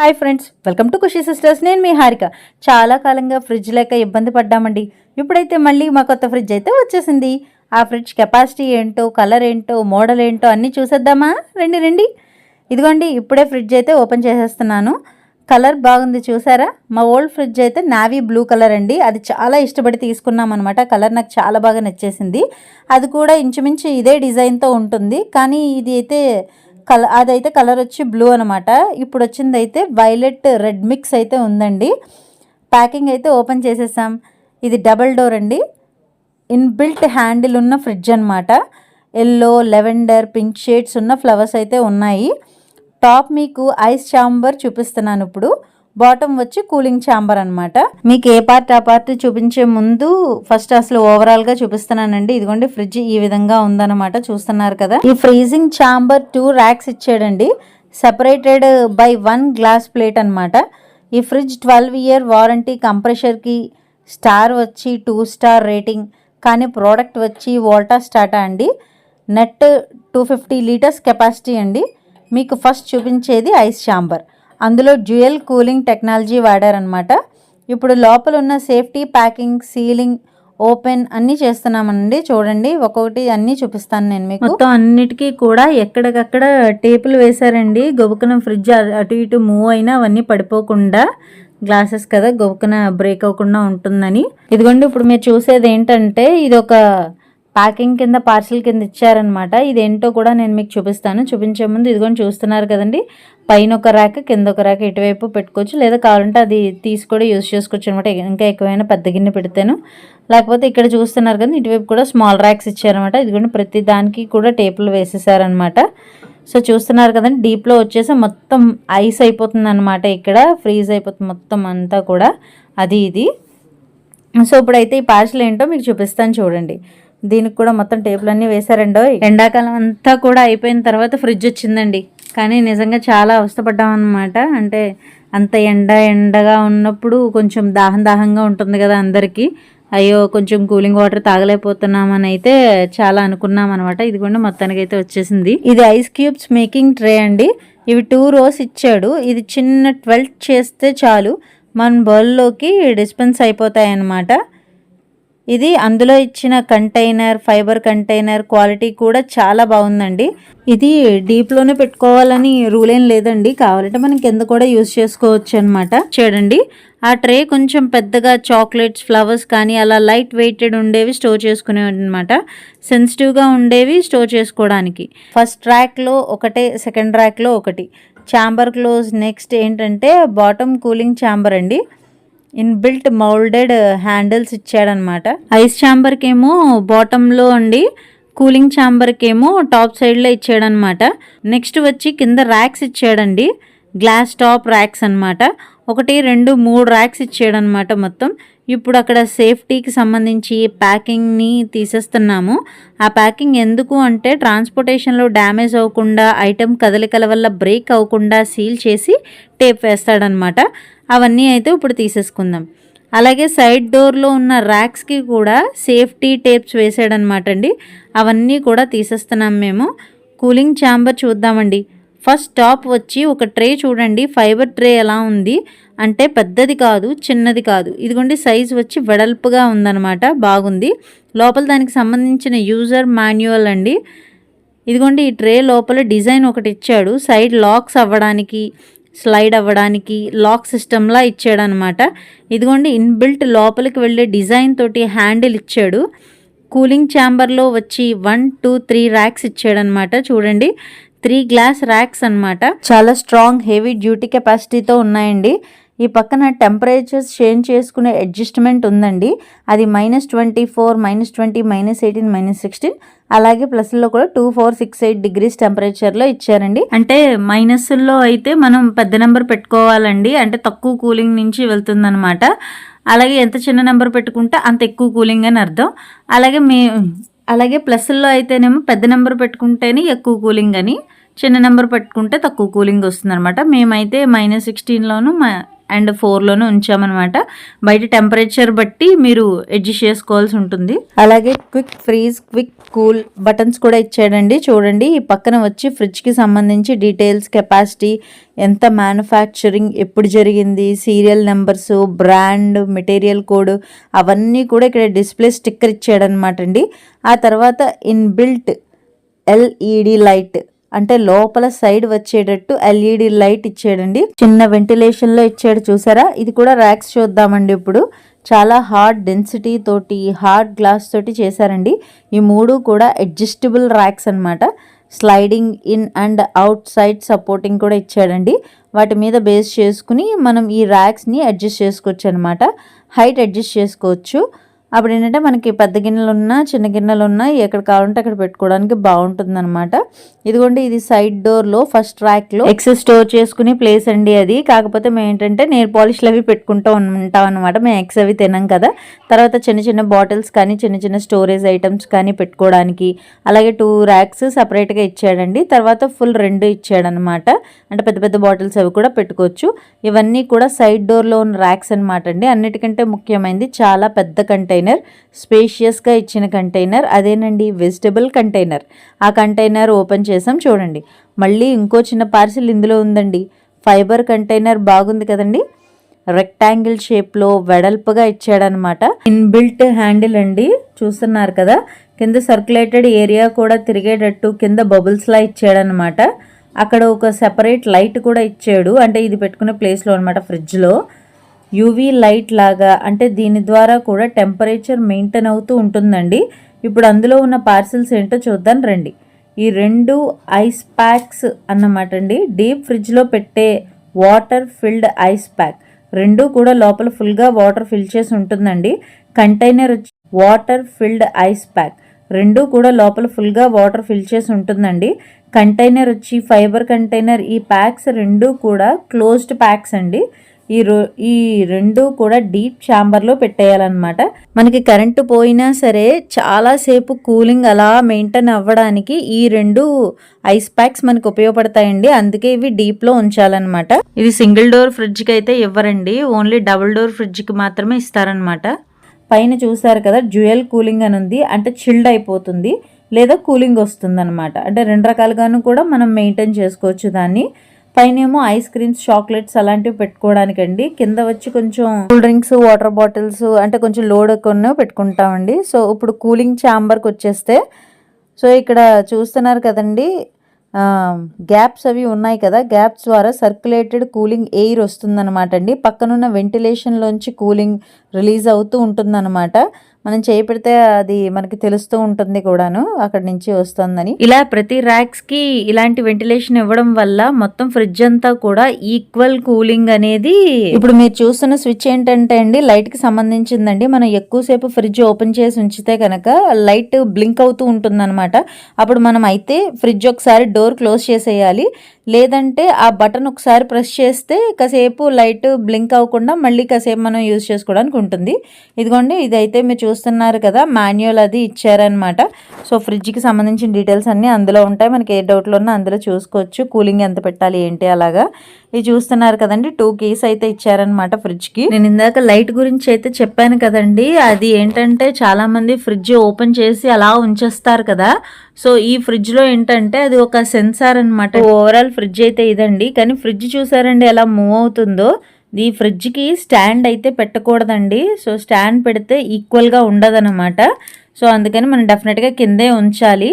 Hi friends welcome to Khushi sisters. నేను మీ హారిక. చాలా కాలంగా ఫ్రిడ్జ్ లేక ఇబ్బంది పడ్డామండి. ఇప్పుడైతే మళ్ళీ మా కొత్త ఫ్రిడ్జ్ అయితే వచ్చేసింది. ఆ ఫ్రిడ్జ్ కెపాసిటీ ఏంటో కలర్ ఏంటో మోడల్ ఏంటో అన్నీ చూసేద్దామా? రండి రండి. ఇదిగోండి ఇప్పుడే ఫ్రిడ్జ్ అయితే ఓపెన్ చేసేస్తున్నాను. కలర్ బాగుంది చూసారా? మా ఓల్డ్ ఫ్రిడ్జ్ అయితే నావీ బ్లూ కలర్ అండి. అది చాలా ఇష్టపడి తీసుకున్నాం అనమాట కలర్ నాకు చాలా బాగా నచ్చేసింది. అది కూడా ఇంచుమించు ఇదే డిజైన్తో ఉంటుంది. కానీ ఇది అయితే కల అదైతే కలర్ వచ్చి బ్లూ అనమాట ఇప్పుడు వచ్చింది అయితే వైలెట్ రెడ్ మిక్స్ అయితే ఉందండి. ప్యాకింగ్ అయితే ఓపెన్ చేసేసాం. ఇది డబల్ డోర్ అండి. ఇన్బిల్ట్ హ్యాండిల్ ఉన్న ఫ్రిడ్జ్ అనమాట ఎల్లో లెవెండర్ పింక్ షేడ్స్ ఉన్న ఫ్లవర్స్ అయితే ఉన్నాయి. టాప్ మీకు ఐస్ ఛాంబర్ చూపిస్తున్నాను ఇప్పుడు. బాటమ్ వచ్చి కూలింగ్ ఛాంబర్ అనమాట మీకు ఏ పార్ట్ ఆ పార్ట్ చూపించే ముందు ఫస్ట్ అసలు ఓవరాల్గా చూపిస్తున్నానండి. ఇదిగోండి ఫ్రిడ్జ్ ఈ విధంగా ఉందన్నమాట. చూస్తున్నారు కదా. ఈ ఫ్రీజింగ్ ఛాంబర్ టూ ర్యాక్స్ ఇచ్చాడండి. Separated by one glass plate అనమాట ఈ ఫ్రిడ్జ్ ట్వెల్వ్ ఇయర్ వారంటీ కంప్రెషర్కి స్టార్ వచ్చి టూ స్టార్ రేటింగ్ కానీ ప్రోడక్ట్ వచ్చి వోల్టా స్టాటా అండి. Net two fifty litres capacity అండి. మీకు ఫస్ట్ చూపించేది ఐస్ ఛాంబర్. అందులో డ్యూయల్ కూలింగ్ టెక్నాలజీ వాడారనమాట ఇప్పుడు లోపల ఉన్న సేఫ్టీ ప్యాకింగ్ సీలింగ్ ఓపెన్ అన్నీ చేస్తున్నామండి చూడండి ఒక్కొక్కటి అన్నీ చూపిస్తాను నేను మీకు. మొత్తం అన్నిటికీ కూడా ఎక్కడికక్కడ టేపులు వేశారండి. గొబుకున ఫ్రిడ్జ్ అటు ఇటు మూవ్ అయినా అవన్నీ పడిపోకుండా గ్లాసెస్ కదా గొబుకున బ్రేక్ అవ్వకుండా ఉంటుందని. ఇదిగోండి ఇప్పుడు మీరు చూసేది ఏంటంటే ఇది ఒక ప్యాకింగ్ కింద పార్సిల్ కింద ఇచ్చారనమాట ఇదేంటో కూడా నేను మీకు చూపిస్తాను. చూపించే ముందు ఇదిగోని చూస్తున్నారు కదండి. పైన ఒక ర్యాక్ కింద ఒక ర్యాక్ ఇటువైపు పెట్టుకోవచ్చు. లేదా కావాలంటే అది తీసి కూడా యూస్ చేసుకోవచ్చు అనమాట ఇంకా ఎక్కువైనా పెద్ద గిన్నె పెడతాను. లేకపోతే ఇక్కడ చూస్తున్నారు కదా ఇటువైపు కూడా స్మాల్ ర్యాక్స్ ఇచ్చారనమాట ఇదిగోండి ప్రతి దానికి కూడా టేపులు వేసేసారనమాట సో చూస్తున్నారు కదండి డీప్లో వచ్చేసి మొత్తం ఐస్ అయిపోతుంది అనమాట ఇక్కడ. ఫ్రీజ్ అయిపోతుంది మొత్తం అంతా కూడా. అది ఇది. సో ఇప్పుడైతే ఈ పార్సల్ ఏంటో మీకు చూపిస్తాను చూడండి. దీనికి కూడా మొత్తం టేబుల్ అన్నీ వేశారండో ఎండాకాలం అంతా కూడా అయిపోయిన తర్వాత ఫ్రిడ్జ్ వచ్చిందండి. కానీ నిజంగా చాలా అవస్థపడ్డాం అనమాట అంటే అంత ఎండ ఎండగా ఉన్నప్పుడు కొంచెం దాహం దాహంగా ఉంటుంది కదా అందరికీ. అయ్యో కొంచెం కూలింగ్ వాటర్ తాగలేకపోతున్నామని అయితే చాలా అనుకున్నాం అనమాట ఇది కూడా మొత్తానికి అయితే వచ్చేసింది. ఇది ఐస్ క్యూబ్స్ మేకింగ్ ట్రే అండి. ఇవి టూ రోస్ ఇచ్చాడు. ఇది చిన్న ట్వెల్త్ చేస్తే చాలు. మన బౌల్లోకి డిస్పెన్స్ అయిపోతాయి అన్నమాట ఇది అందులో ఇచ్చిన కంటైనర్ ఫైబర్ కంటైనర్ క్వాలిటీ కూడా చాలా బాగుందండి. ఇది డీప్లోనే పెట్టుకోవాలని రూల్ ఏం లేదండి. కావాలంటే మనం కింద కూడా యూస్ చేసుకోవచ్చు అనమాట చూడండి ఆ ట్రే కొంచెం పెద్దగా చాక్లెట్స్ ఫ్లవర్స్ కానీ అలా లైట్ వెయిటెడ్ ఉండేవి స్టోర్ చేసుకునే అనమాట సెన్సిటివ్గా ఉండేవి స్టోర్ చేసుకోవడానికి. ఫస్ట్ ర్యాక్లో ఒకటే సెకండ్ ర్యాక్లో ఒకటి. ఛాంబర్ క్లోజ్ నెక్స్ట్ ఏంటంటే బాటమ్ కూలింగ్ ఛాంబర్ అండి. ఇన్బిల్ట్ మౌల్డెడ్ హ్యాండిల్స్ ఇచ్చాడనమాట. ఐస్ ఛాంబర్కి ఏమో బాటంలో అండి కూలింగ్ ఛాంబర్కి ఏమో టాప్ సైడ్లో ఇచ్చాడనమాట. నెక్స్ట్ వచ్చి కింద ర్యాక్స్ ఇచ్చాడండి. గ్లాస్ టాప్ ర్యాక్స్ అనమాట ఒకటి రెండు మూడు ర్యాక్స్ ఇచ్చాడనమాట మొత్తం. ఇప్పుడు అక్కడ సేఫ్టీకి సంబంధించి ప్యాకింగ్ని తీసేస్తున్నాము. ఆ ప్యాకింగ్ ఎందుకు అంటే ట్రాన్స్పోర్టేషన్లో డ్యామేజ్ అవ్వకుండా ఐటెం కదలికల వల్ల బ్రేక్ అవ్వకుండా సీల్ చేసి టేప్ వేస్తాడనమాట. అవన్నీ అయితే ఇప్పుడు తీసేసుకుందాం. అలాగే సైడ్ డోర్లో ఉన్న ర్యాక్స్కి కూడా సేఫ్టీ టేప్స్ వేసాడనమాట అండి అవన్నీ కూడా తీసేస్తున్నాం మేము. కూలింగ్ ఛాంబర్ చూద్దామండి. ఫస్ట్ టాప్ వచ్చి ఒక ట్రే చూడండి. ఫైబర్ ట్రే ఎలా ఉంది? అంటే పెద్దది కాదు చిన్నది కాదు. ఇదిగోండి సైజ్ వచ్చి వెడల్పుగా ఉందన్నమాట. బాగుంది. లోపల దానికి సంబంధించిన యూజర్ మాన్యువల్ అండి. ఇదిగోండి ఈ ట్రే లోపల డిజైన్ ఒకటి ఇచ్చాడు. సైడ్ లాక్స్ అవ్వడానికి స్లైడ్ అవ్వడానికి లాక్ సిస్టమ్లా ఇచ్చాడనమాట ఇదిగోండి ఇన్బిల్ట్ లోపలికి వెళ్ళే డిజైన్ తోటి హ్యాండిల్ ఇచ్చాడు. కూలింగ్ ఛాంబర్లో వచ్చి వన్ టూ త్రీ ర్యాక్స్ ఇచ్చాడనమాట చూడండి త్రీ గ్లాస్ ర్యాక్స్ అనమాట చాలా స్ట్రాంగ్ హెవీ డ్యూటీ కెపాసిటీతో ఉన్నాయండి. ఈ పక్కన టెంపరేచర్స్ చేంజ్ చేసుకునే అడ్జస్ట్మెంట్ ఉందండి. అది minus twenty four minus twenty minus eighteen minus sixteen. అలాగే ప్లస్లో కూడా two four six eight degrees టెంపరేచర్లో ఇచ్చారండి. అంటే మైనస్లో అయితే మనం పెద్ద నెంబర్ పెట్టుకోవాలండి. అంటే తక్కువ కూలింగ్ నుంచి వెళ్తుందనమాట అలాగే ఎంత చిన్న నెంబర్ పెట్టుకుంటే అంత ఎక్కువ కూలింగ్ అని అర్థం. అలాగే మీ అలాగే ప్లస్లో అయితేనేమో పెద్ద నెంబర్ పెట్టుకుంటేనే ఎక్కువ కూలింగ్ అని చిన్న నెంబర్ పెట్టుకుంటే తక్కువ కూలింగ్ వస్తుందన్నమాట. మేమైతే మైనస్ సిక్స్టీన్లోను అండ్ ఫోర్లోనే ఉంచామన్నమాట. బయట టెంపరేచర్ బట్టి మీరు అడ్జస్ట్ చేసుకోవాల్సి ఉంటుంది. అలాగే quick freeze quick cool buttons కూడా ఇచ్చాడండి. చూడండి ఈ పక్కన వచ్చి ఫ్రిడ్జ్కి సంబంధించి డీటెయిల్స్ కెపాసిటీ ఎంత మ్యానుఫ్యాక్చరింగ్ ఎప్పుడు జరిగింది serial numbers brand material code అవన్నీ కూడా ఇక్కడ డిస్ప్లే స్టిక్కర్ ఇచ్చాడనమాట అండి. ఆ తర్వాత ఇన్బిల్ట్ ఎల్ఈడి లైట్ అంటే లోపల సైడ్ వచ్చేటట్టు ఎల్ఈడి లైట్ ఇచ్చాడండి. చిన్న వెంటిలేషన్లో ఇచ్చాడు చూసారా? ఇది కూడా ర్యాక్స్ చూద్దామండి ఇప్పుడు. చాలా హార్డ్ డెన్సిటీ తోటి హార్డ్ గ్లాస్ తోటి చేశారండి. ఈ మూడు కూడా అడ్జస్టబుల్ ర్యాక్స్ అన్నమాట. Sliding in and out side supporting కూడా ఇచ్చాడండి. వాటి మీద బేస్ చేసుకుని మనం ఈ ర్యాక్స్ని అడ్జస్ట్ చేసుకోవచ్చు అనమాట హైట్ అడ్జస్ట్ చేసుకోవచ్చు. అప్పుడు ఏంటంటే మనకి పెద్ద గిన్నెలు ఉన్నా చిన్న గిన్నెలు ఉన్నా ఎక్కడ కావాలంటే అక్కడ పెట్టుకోవడానికి బాగుంటుంది అనమాట ఇదిగోండి ఇది సైడ్ డోర్లో ఫస్ట్ ర్యాక్లో ఎక్స్ స్టోర్ చేసుకునే ప్లేస్ అండి అది. కాకపోతే మేము ఏంటంటే నేర్ పాలిష్లు అవి పెట్టుకుంటూ ఉంటాం అనమాట మేము ఎక్స్ అవి తినాం కదా. తర్వాత చిన్న చిన్న బాటిల్స్ కానీ చిన్న చిన్న స్టోరేజ్ ఐటమ్స్ కానీ పెట్టుకోవడానికి. అలాగే టూ ర్యాక్స్ సపరేట్గా ఇచ్చాడండి. తర్వాత ఫుల్ రెండు ఇచ్చాడనమాట అంటే పెద్ద పెద్ద బాటిల్స్ అవి కూడా పెట్టుకోవచ్చు. ఇవన్నీ కూడా సైడ్ డోర్లో ఉన్న ర్యాక్స్ అనమాట అండి. అన్నిటికంటే ముఖ్యమైనది చాలా పెద్ద కంటే కంటైనర్ స్పేషియస్గా ఇచ్చిన కంటైనర్ అదేనండి వెజిటబుల్ కంటైనర్. ఆ కంటైనర్ ఓపెన్ చేసాం చూడండి. మళ్ళీ ఇంకో చిన్న పార్సిల్ ఇందులో ఉందండి. ఫైబర్ కంటైనర్ బాగుంది కదండి. రెక్టాంగిల్ షేప్లో వెడల్పుగా ఇచ్చాడనమాట. ఇన్బిల్ట్ హ్యాండిల్ అండి చూస్తున్నారు కదా. కింద సర్క్యులేటెడ్ ఏరియా కూడా తిరిగేటట్టు కింద బబుల్స్లా ఇచ్చాడనమాట. అక్కడ ఒక సెపరేట్ లైట్ కూడా ఇచ్చాడు. అంటే ఇది పెట్టుకునే ప్లేస్లో అనమాట ఫ్రిడ్జ్లో. యూవీ లైట్ లాగా అంటే దీని ద్వారా కూడా టెంపరేచర్ మెయింటైన్ అవుతూ ఉంటుందండి. ఇప్పుడు అందులో ఉన్న పార్సిల్స్ ఏంటో చూద్దాం రండి. ఈ రెండు ఐస్ ప్యాక్స్ అన్నమాట అండి. డీప్ ఫ్రిడ్జ్లో పెట్టే వాటర్ ఫిల్డ్ ఐస్ ప్యాక్ రెండు కూడా లోపల ఫుల్గా వాటర్ ఫిల్ చేసి ఉంటుందండి. కంటైనర్ వచ్చి వాటర్ ఫిల్డ్ ఐస్ ప్యాక్ రెండు కూడా లోపల ఫుల్గా వాటర్ ఫిల్ చేసి ఉంటుందండి. కంటైనర్ వచ్చి ఫైబర్ కంటైనర్ ఈ ప్యాక్స్ రెండు కూడా క్లోజ్డ్ ప్యాక్స్ అండి. ఈ రో ఈ రెండు కూడా డీప్ ఛాంబర్లో పెట్టేయాలన్నమాట. మనకి కరెంటు పోయినా సరే చాలాసేపు కూలింగ్ అలా మెయింటైన్ అవ్వడానికి ఈ రెండు ఐస్ ప్యాక్స్ మనకు ఉపయోగపడతాయండి. అందుకే ఇవి డీప్లో ఉంచాలన్నమాట. ఇది సింగిల్ డోర్ ఫ్రిడ్జ్కి అయితే ఇవ్వరండి. ఓన్లీ డబుల్ డోర్ ఫ్రిడ్జ్కి మాత్రమే ఇస్తారనమాట పైన చూసారు కదా జ్యుయల్ కూలింగ్ అని ఉంది. అంటే చిల్డ్ అయిపోతుంది. లేదా కూలింగ్ వస్తుంది అనమాట అంటే రెండు రకాలుగాను కూడా మనం మెయింటైన్ చేసుకోవచ్చు దాన్ని. పైన ఏమో ఐస్ క్రీమ్స్ చాక్లెట్స్ అలాంటివి పెట్టుకోవడానికండి. కింద వచ్చి కొంచెం కూల్ డ్రింక్స్ వాటర్ బాటిల్స్ అంటే కొంచెం లోడ్ కొన్ని పెట్టుకుంటామండి. సో ఇప్పుడు కూలింగ్ ఛాంబర్కి వచ్చేస్తే సో ఇక్కడ చూస్తున్నారు కదండి గ్యాప్స్ అవి ఉన్నాయి కదా. గ్యాప్స్ ద్వారా సర్క్యులేటెడ్ కూలింగ్ ఎయిర్ వస్తుందన్నమాట అండి. పక్కనున్న వెంటిలేషన్లోంచి కూలింగ్ రిలీజ్ అవుతూ ఉంటుందన్నమాట. మనం చేయి పెడితే అది మనకి తెలుస్తూ ఉంటుంది కూడాను అక్కడ నుంచి వస్తుందని. ఇలా ప్రతి ర్యాక్స్కి ఇలాంటి వెంటిలేషన్ ఇవ్వడం వల్ల మొత్తం ఫ్రిడ్జ్ అంతా కూడా ఈక్వల్ కూలింగ్ అనేది ఇప్పుడు మీరు చూస్తున్న స్విచ్ ఏంటంటే అండి లైట్కి సంబంధించిందండి. మనం ఎక్కువసేపు ఫ్రిడ్జ్ ఓపెన్ చేసి ఉంచితే కనుక లైట్ బ్లింక్ అవుతూ ఉంటుంది అప్పుడు మనం అయితే ఫ్రిడ్జ్ ఒకసారి డోర్ క్లోజ్ చేసేయాలి. లేదంటే ఆ బటన్ ఒకసారి ప్రెస్ చేస్తే కాసేపు లైట్ బ్లింక్ అవ్వకుండా మళ్ళీ కాసేపు మనం యూజ్ చేసుకోవడానికి ఉంటుంది. ఇదిగోండి ఇదైతే మీరు చూస్తున్నారు కదా మాన్యువల్ అది ఇచ్చారనమాట సో ఫ్రిడ్జ్కి సంబంధించిన డీటెయిల్స్ అన్నీ అందులో ఉంటాయి. మనకి ఏ డౌట్లు ఉన్నా అందులో చూసుకోవచ్చు. కూలింగ్ ఎంత పెట్టాలి ఏంటి అలాగా. ఇది చూస్తున్నారు కదండి టూ కీస్ అయితే ఇచ్చారనమాట ఫ్రిడ్జ్కి. నేను ఇందాక లైట్ గురించి అయితే చెప్పాను కదండి అది ఏంటంటే చాలా మంది ఫ్రిడ్జ్ ఓపెన్ చేసి అలా ఉంచేస్తారు కదా. సో ఈ ఫ్రిడ్జ్లో ఏంటంటే అది ఒక సెన్సార్ అనమాట ఓవరాల్ ఫ్రిడ్జ్ అయితే ఇదండి. కానీ ఫ్రిడ్జ్ చూసారండి ఎలా మూవ్ అవుతుందో. ఈ ఫ్రిడ్జ్కి స్టాండ్ అయితే పెట్టకూడదండి. సో స్టాండ్ పెడితే ఈక్వల్గా ఉండదన్నమాట. సో అందుకని మనం డెఫినెట్గా కిందే ఉంచాలి.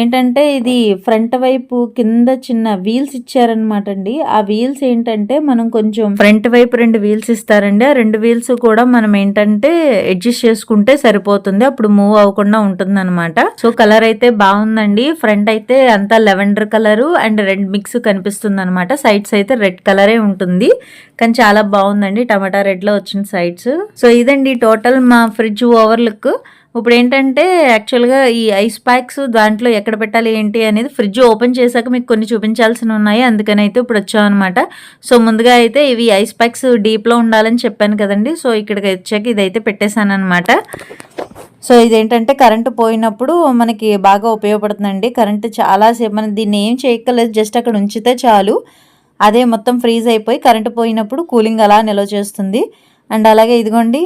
ఏంటంటే ఇది ఫ్రంట్ వైపు కింద చిన్న వీల్స్ ఇచ్చారనమాట అండి. ఆ వీల్స్ ఏంటంటే మనం కొంచెం ఫ్రంట్ వైపు రెండు వీల్స్ ఇస్తారండి. ఆ రెండు వీల్స్ కూడా మనం ఏంటంటే అడ్జస్ట్ చేసుకుంటే సరిపోతుంది. అప్పుడు మూవ్ అవ్వకుండా ఉంటుంది అనమాట సో కలర్ అయితే బాగుందండి. ఫ్రంట్ అయితే అంతా lavender colour and red mix కనిపిస్తుంది అనమాట సైడ్స్ అయితే రెడ్ కలరే ఉంటుంది. కానీ చాలా బాగుందండి టమాటా రెడ్లో వచ్చిన సైడ్స్. సో ఇదండి టోటల్ మా ఫ్రిడ్జ్ ఓవర్ లుక్ ఇప్పుడు ఏంటంటే యాక్చువల్గా ఈ ఐస్ ప్యాక్స్ దాంట్లో ఎక్కడ పెట్టాలి ఏంటి అనేది ఫ్రిడ్జ్ ఓపెన్ చేశాక మీకు కొన్ని చూపించాల్సిన ఉన్నాయి. అందుకని అయితే ఇప్పుడు వచ్చామన్నమాట. సో ముందుగా అయితే ఇవి ఐస్ ప్యాక్స్ డీప్లో ఉండాలని చెప్పాను కదండి. సో ఇక్కడికి వచ్చాక ఇదైతే పెట్టేశానమాట అనమాట సో ఇదేంటంటే కరెంటు పోయినప్పుడు మనకి బాగా ఉపయోగపడుతుందండి. కరెంటు చాలాసేపు మనం దీన్ని ఏం చేయక్కర్లేదు. జస్ట్ అక్కడ ఉంచితే చాలు. అదే మొత్తం ఫ్రీజ్ అయిపోయి కరెంటు పోయినప్పుడు కూలింగ్ అలా నిల్వ చేస్తుంది. అండ్ అలాగే ఇదిగోండి.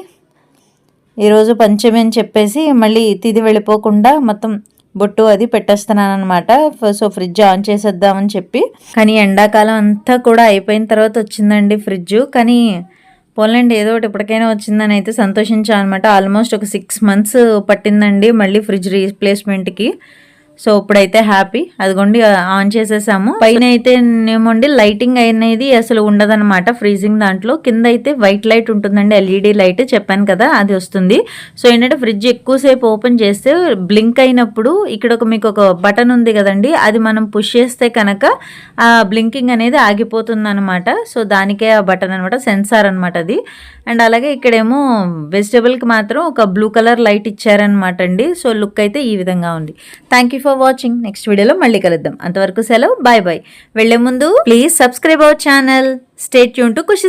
ఈరోజు పంచమి అని చెప్పేసి మళ్ళీ తిది వెళ్ళిపోకుండా మొత్తం బొట్టు అది పెట్టేస్తున్నాను అనమాట సో ఫ్రిడ్జ్ ఆన్ చేసేద్దామని చెప్పి. కానీ ఎండాకాలం అంతా కూడా అయిపోయిన తర్వాత వచ్చిందండి ఫ్రిడ్జ్. కానీ పోలండి ఏదో ఒకటి ఇప్పటికైనా వచ్చిందని అయితే సంతోషించాను అనమాట ఆల్మోస్ట్ ఒక సిక్స్ మంత్స్ పట్టిందండి మళ్ళీ ఫ్రిడ్జ్ రీప్లేస్మెంట్కి. సో ఇప్పుడైతే హ్యాపీ. అదిగోండి ఆన్ చేసేసాము. పైన అయితే ఏమండి లైటింగ్ అనేది అసలు ఉండదన్నమాట ఫ్రీజింగ్ దాంట్లో. కింద అయితే వైట్ లైట్ ఉంటుందండి ఎల్ఈడి లైట్ చెప్పాను కదా అది వస్తుంది. సో ఏంటంటే ఫ్రిడ్జ్ ఎక్కువసేపు ఓపెన్ చేస్తే బ్లింక్ అయినప్పుడు ఇక్కడ ఒక మీకు ఒక బటన్ ఉంది కదండి అది మనం పుష్ చేస్తే కనుక ఆ బ్లింకింగ్ అనేది ఆగిపోతుంది అనమాట సో దానికే ఆ బటన్ అనమాట సెన్సార్ అనమాట అది. అండ్ అలాగే ఇక్కడేమో వెజిటబుల్కి మాత్రం ఒక బ్లూ కలర్ లైట్ ఇచ్చారనమాట అండి. సో లుక్ అయితే ఈ విధంగా ఉంది. Thank you for watching next వీడియోలో మళ్ళీ కలుద్దాం. అంతవరకు సెలవు. బాయ్ బాయ్ వెళ్ళే ముందు please subscribe our channel stay Yoon to Kushi